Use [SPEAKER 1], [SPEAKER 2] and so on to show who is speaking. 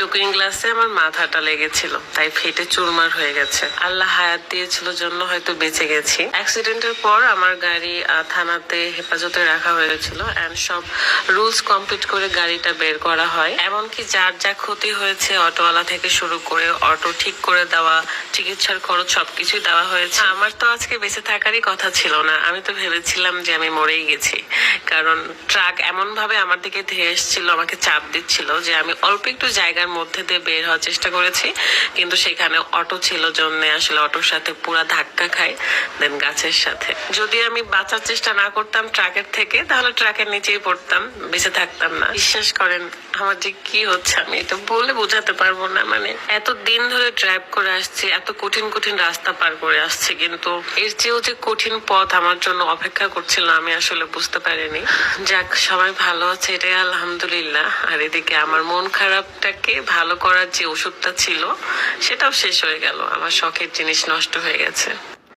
[SPEAKER 1] Looking গ্লাসে আমার মাথাটা লেগেছিল, তাই ফেটে চুরমার হয়ে গেছে। আল্লাহ হায়াত দিয়েছিল জন্য হয়তো বেঁচে গেছি। অ্যাক্সিডেন্টের পর আমার গাড়ি থানাতে হেফাজতে রাখা হয়েছিল এন্ড সব রুলস কমপ্লিট করে গাড়িটা বের করা হয়। এমনকি যার যা ক্ষতি হয়েছে, অটোওয়ালা থেকে শুরু করে অটো ঠিক করে দেওয়া, চিকিৎসার খরচ সবকিছুই দেওয়া হয়েছে। আমার তো আজকে বেঁচে থাকারই কথা ছিল না। আমি তো ভেবেছিলাম যে আমি মরেই গেছি। কারণ ট্রাক এমন ভাবে আমার দিকে ধেয়ে এসেছিল, আমাকে চাপ দিচ্ছিল যে আমি অল্প একটু জায়গার মধ্যে দিয়ে বের হওয়ার চেষ্টা করেছি। কিন্তু সেখানে অটো ছিল জন্য আসলে অটোর সাথে পুরা ধাক্কা খাই দেন গাছের সাথে। যদি আমি বাঁচার চেষ্টা না করতাম ট্রাকের থেকে, তাহলে ট্রাকের নিচেই পড়তাম, বেঁচে থাকতাম না। বিশ্বাস করেন, আমার যে কি হচ্ছে আমি এটা বলে বোঝাতে পারব না। মানে এত দিন ধরে ড্রাইভ করে আসছি, এত কঠিন কঠিন রাস্তা পার করে আসছি, কিন্তু এর চেয়েও যে কঠিন পথ আমার জন্য অপেক্ষা করছিল আমি আসলে বুঝতে পারিনি। যাক, সবাই ভালো আছে, এটাই আলহামদুলিল্লাহ। আর এদিকে আমার মন খারাপটাকে ভালো করার যে ওষুধটা ছিল, সেটাও শেষ হয়ে গেল। আমার শখের জিনিস নষ্ট হয়ে গেছে।